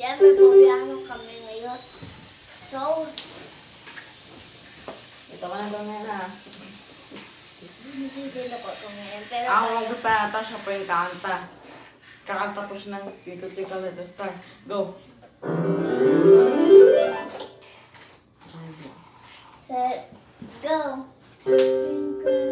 Yan, may pumiyano kami ngayon. So, Ito ka na ganyan na. masisilo ko ito ngayon. Pero Ako kaya- magpapata siya po yung kanta. Kakanta po siya ng Twinkle Twinkle Little Star. Go! set, go. Twinkle,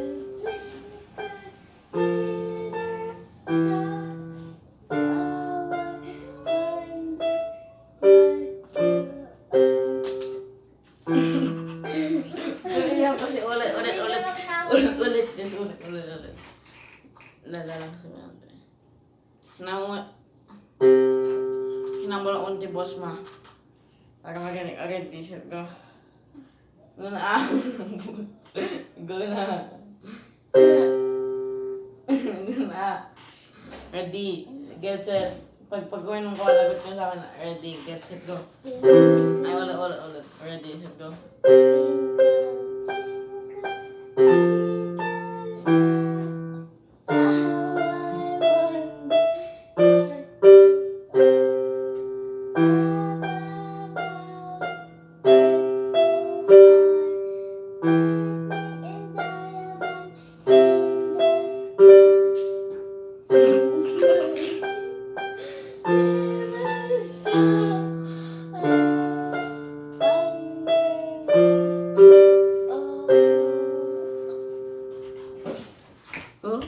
kasi ulit, ulit, ulit. Ulit, ulit. Yes, ulit, ulit, ulit. Lala lang sa mga ante. Hinamon ang unti boss ma. Para magaling agad t-shirt ko. Go na ah. Go na. Go na. Ready. Get set. Pag pag gawin mo ko, sa akin. Ready, get set, go. Ay, ulit, ulit, ulit. Ready, set, go. 응?